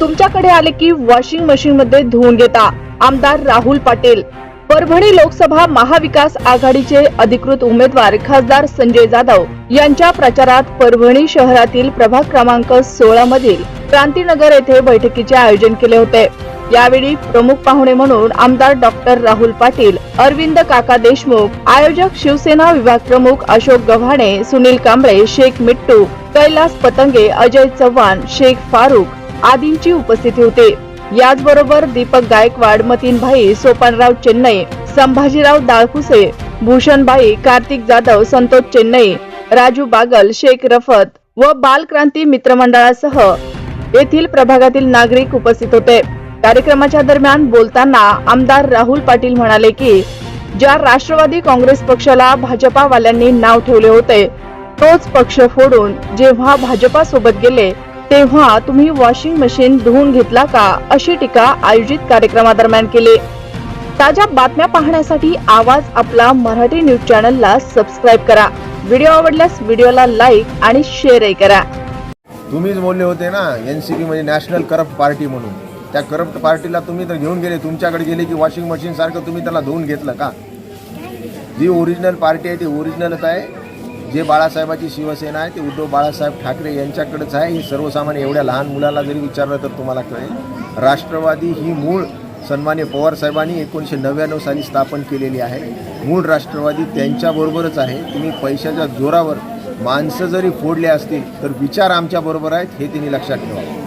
तुमच्याकडे आले की वॉशिंग मशीन मध्ये धुवून घेता. आमदार राहुल पाटील. परभणी लोकसभा महाविकास आघाडीचे अधिकृत उमेदवार खासदार संजय जाधव यांच्या प्रचारात परभणी शहरातील प्रभाग क्रमांक सोळा मधील क्रांतीनगर येथे बैठकीचे आयोजन केले होते. यावेळी प्रमुख पाहुणे म्हणून आमदार डॉक्टर राहुल पाटील अरविंद काका देशमुख आयोजक शिवसेना विभाग प्रमुख अशोक गव्हाणे सुनील कांबळे शेख मिट्टू कैलास पतंगे अजय चव्हाण शेख फारुख आदींची उपस्थिती होती. याचबरोबर दीपक गायकवाड मतीनभाई सोपानराव चेन्नई संभाजीराव दाळकुसे भूषणबाई कार्तिक जाधव संतोष चेन्नई राजू बागल शेख रफत व बालक्रांती मित्रमंडळासह येथील प्रभागातील नागरिक उपस्थित होते. कार्यक्रमाच्या दरम्यान बोलताना आमदार राहुल पाटील म्हणाले की ज्या राष्ट्रवादी काँग्रेस पक्षाला भाजपावाल्यांनी नाव ठेवले होते तोच पक्ष फोडून जेव्हा भाजपा सोबत गेले तेव्हा तुम्ही वॉशिंग मशीन धुवून घेतला का अशी टीका आयोजित कार्यक्रमादरम्यान केली. ताज्या बातम्या पाहण्यासाठी आवाज आपला मराठी न्यूज चॅनलला सबस्क्राईब करा. व्हिडिओ आवडल्यास व्हिडिओला लाईक आणि शेअरही करा. तुम्हीच बोलले होते ना एनसीपी म्हणजे नॅशनल करप्ट पार्टी म्हणून. त्या करप्ट पार्टीला तुम्ही तर घेऊन गेले तुमच्याकडे गेले की वॉशिंग मशीनसारखं तुम्ही त्याला धुवून घेतलं का? जी ओरिजिनल पार्टी आहे ती ओरिजिनलच आहे. जे बाळासाहेबाची शिवसेना आहे ते उद्धव बाळासाहेब ठाकरे यांच्याकडेच आहे. ही सर्वसामान्य एवढ्या लहान मुलाला जरी विचारलं तर तुम्हाला कळेल. राष्ट्रवादी ही मूळ सन्मान्य पवारसाहेबांनी एकोणीसशे नव्याण्णव साली स्थापन केलेली आहे. मूळ राष्ट्रवादी त्यांच्याबरोबरच आहे. तुम्ही पैशाच्या जोरावर माणसं जरी फोडले असतील तर विचार आमच्याबरोबर आहेत हे त्यांनी लक्षात ठेवा.